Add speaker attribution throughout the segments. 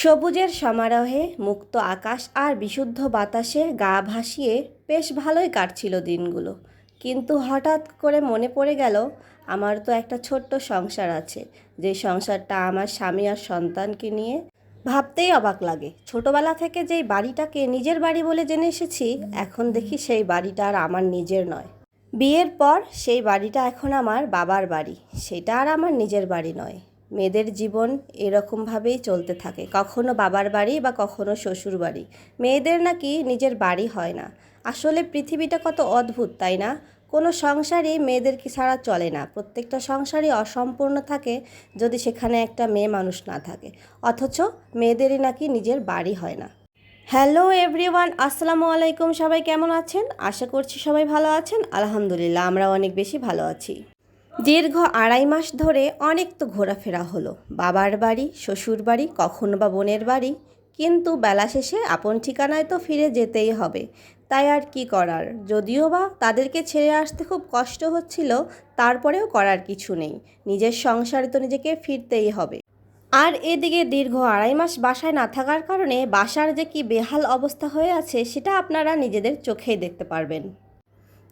Speaker 1: সবুজের সমারোহে মুক্ত আকাশ আর বিশুদ্ধ বাতাসে গা ভাসিয়ে বেশ ভালোই কাটছিল দিনগুলো। কিন্তু হঠাৎ করে মনে পড়ে গেল, আমার তো একটা ছোট্ট সংসার আছে। যে সংসারটা আমার স্বামী আর সন্তানকে নিয়ে ভাবতেই অবাক লাগে। ছোটবেলা থেকে যেই বাড়িটাকে নিজের বাড়ি বলে জেনে এসেছি, এখন দেখি সেই বাড়িটা আর আমার নিজের নয়। বিয়ের পর সেই বাড়িটা এখন আমার বাবার বাড়ি। সেটা আর আমার নিজের বাড়ি নয়। মেয়েদের জীবন এরকমভাবেই চলতে থাকে। কখনো বাবার বাড়ি বা কখনো শ্বশুর বাড়ি। মেয়েদের নাকি নিজের বাড়ি হয় না। আসলে পৃথিবীটা কত অদ্ভুত, তাই না? কোনো সংসারই মেয়েদেরকে ছাড়া চলে না। প্রত্যেকটা সংসারই অসম্পূর্ণ থাকে যদি সেখানে একটা মেয়ে মানুষ না থাকে। অথচ মেয়েদেরই নাকি নিজের বাড়ি হয় না। হ্যালো এভরিওয়ান, আসসালামু আলাইকুম। সবাই কেমন আছেন? আশা করছি সবাই ভালো আছেন। আলহামদুলিল্লাহ, আমরা অনেক বেশি ভালো আছি। দীর্ঘ আড়াই মাস ধরে অনেক তো ঘোরাফেরা হলো। বাবার বাড়ি, শ্বশুর বাড়ি, কখনো বা বোনের বাড়ি। কিন্তু বেলা শেষে আপন ঠিকানায় তো ফিরে যেতেই হবে। তাই আর কি করার? যদিও বা তাদেরকে ছেড়ে আসতে খুব কষ্ট হচ্ছিল, তারপরেও করার কিছু নেই। নিজের সংসারে তো নিজেকে ফিরতেই হবে। আর এদিকে দীর্ঘ আড়াই মাস বাসায় না থাকার কারণে বাসার যে কি বেহাল অবস্থা হয়ে আছে, সেটা আপনারা নিজেদের চোখেই দেখতে পারবেন।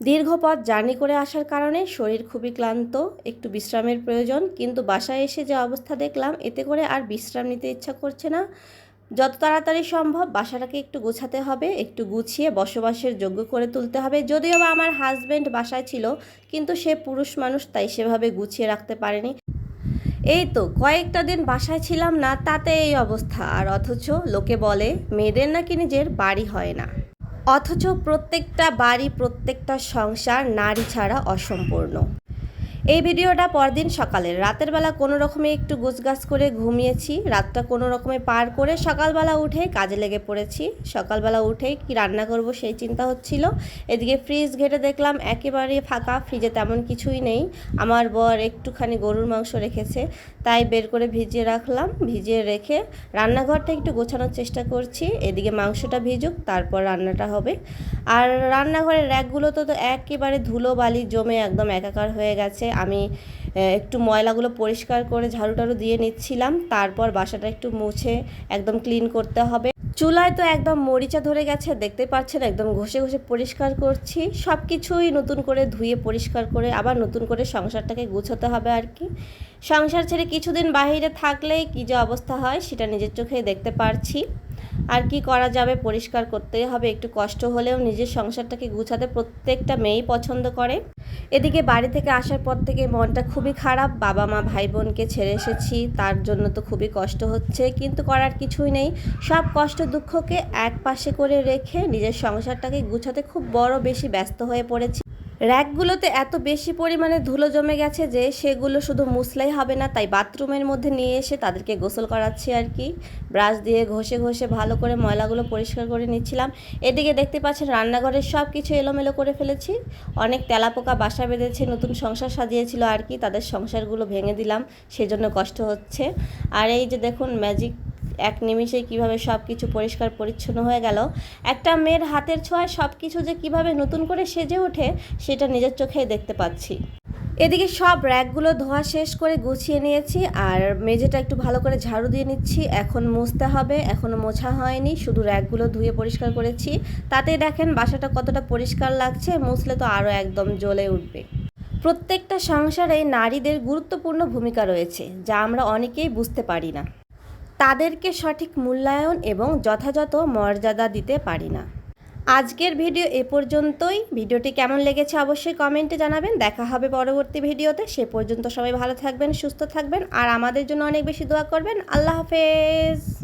Speaker 1: দীর্ঘ পথ জার্নি করে আসার কারণে শরীর খুবই ক্লান্ত, একটু বিশ্রামের প্রয়োজন, কিন্তু বাসায় এসে যে অবস্থা দেখলাম, এতে করে আর বিশ্রাম নিতে ইচ্ছা করছে না। যত তাড়াতাড়ি সম্ভব বাসাটাকে একটু গোছাতে হবে, একটু গুছিয়ে বসবাসের যোগ্য করে তুলতে হবে। যদিও বা আমার হাজব্যান্ড বাসায় ছিল, কিন্তু সে পুরুষ মানুষ, তাই সেভাবে গুছিয়ে রাখতে পারেনি। এই তো, কয়েকটা দিন বাসায় ছিলাম না, তাতে এই অবস্থা। আর অথচ লোকে বলে, মেয়েদের নাকি নিজের বাড়ি হয় না। অথচ প্রত্যেকটা বাড়ি প্রত্যেকটা সংসার নারী ছাড়া অসম্পূর্ণ। এই ভিডিওটা পরদিন সকালের রাতের বেলা কোনো রকমে একটু গোছগাছ করে ঘুমিয়েছি, রাতটা কোনো রকমে পার করে সকালবেলা উঠে কাজে লেগে পড়েছি। সকালবেলা উঠে কি রান্না করব সেই চিন্তা হচ্ছিল। এদিকে ফ্রিজ ঘেটে দেখলাম একেবারে ফাঁকা ফ্রিজে তেমন কিছুই নেই। আমার বর একটুখানি গরুর মাংস রেখেছে, তাই বের করে ভিজিয়ে রাখলাম। ভিজিয়ে রেখে রান্নাঘরটা একটু গোছানোর চেষ্টা করছি। এদিকে মাংসটা ভিজুক, তারপর রান্নাটা হবে। আর রান্নাঘরের র্যাকগুলো তো একেবারে ধুলো বালি জমে একদম একাকার হয়ে গেছে। আমি একটু ময়লাগুলো পরিষ্কার করে ঝাড়ু টাড়ু দিয়ে নিচ্ছিলাম। তারপর বাসাটা একটু মুছে একদম ক্লিন করতে হবে। চুলায় তো একদম মরিচা ধরে গেছে দেখতে পাচ্ছেন একদম ঘষে ঘষে পরিষ্কার করছি। সব কিছুই নতুন করে ধুয়ে পরিষ্কার করে আবার নতুন করে সংসারটাকে গুছোতে হবে আর কি। সংসার ছেড়ে কিছুদিন বাহিরে থাকলেই কী যে অবস্থা হয়, সেটা নিজের চোখেই দেখতে পারছি। আর কি করা যাবে পরিষ্কার করতেই হবে। একটু কষ্ট হলেও নিজের সংসারটাকে গুছাতে প্রত্যেকটা মেয়েই পছন্দ করে। এদিকে বাড়ি থেকে আসার পর থেকে মনটা খুবই খারাপ। বাবা, মা ভাই বোনকে ছেড়ে এসেছি। তার জন্য তো খুবই কষ্ট হচ্ছে। কিন্তু করার কিছুই নেই। সব কষ্ট দুঃখকে এক পাশে করে রেখে নিজের সংসারটাকে গুছাতে খুব বড় বেশি ব্যস্ত হয়ে পড়েছি। র্যাকগুলোতে এত বেশি পরিমাণে ধুলো জমে গেছে যে সেগুলো শুধু মুসলাই হবে না, তাই বাথরুমের মধ্যে নিয়ে এসে তাদেরকে গোসল করাচ্ছি আর কি। ব্রাশ দিয়ে ঘষে ঘষে ভালো করে ময়লাগুলো পরিষ্কার করে নিচ্ছিলাম। এদিকে দেখতে পাচ্ছেন রান্নাঘরের সব কিছু এলোমেলো করে ফেলেছি। অনেক তেলাপোকা বাসা বেঁধেছে, নতুন সংসার সাজিয়েছিল আর কি, তাদের সংসারগুলো ভেঙে দিলাম, সেজন্য কষ্ট হচ্ছে। আর এই যে দেখুন ম্যাজিক এক নিমিষে কীভাবে সব কিছু পরিষ্কার পরিচ্ছন্ন হয়ে গেল, একটা মেয়ের হাতের ছোঁয়ায় সব কিছু যে কীভাবে নতুন করে সেজে ওঠে, সেটা নিজের চোখেই দেখতে পাচ্ছি। এদিকে সব র্যাকগুলো ধোয়া শেষ করে গুছিয়ে নিয়েছি, আর মেঝেটা একটু ভালো করে ঝাড়ু দিয়ে নিচ্ছি। এখন মুছতে হবে এখনও মোছা হয়নি, শুধু র্যাকগুলো ধুয়ে পরিষ্কার করেছি। তাতেই দেখেন বাসাটা কতটা পরিষ্কার লাগছে, মুছলে তো আরও একদম জ্বলে উঠবে। প্রত্যেকটা সংসারে নারীদের গুরুত্বপূর্ণ ভূমিকা রয়েছে, যা আমরা অনেকেই বুঝতে পারি না। তাদেরকে সঠিক মূল্যায়ন এবং যথাযথ মর্যাদা দিতে পারি না। আজকের ভিডিও এ পর্যন্তই। ভিডিওটি কেমন লেগেছে অবশ্যই কমেন্টে জানাবেন। দেখা হবে পরবর্তী ভিডিওতে। সে পর্যন্ত সবাই ভালো থাকবেন, সুস্থ থাকবেন, আর আমাদের জন্য অনেক বেশি দোয়া করবেন। আল্লাহ হাফেজ।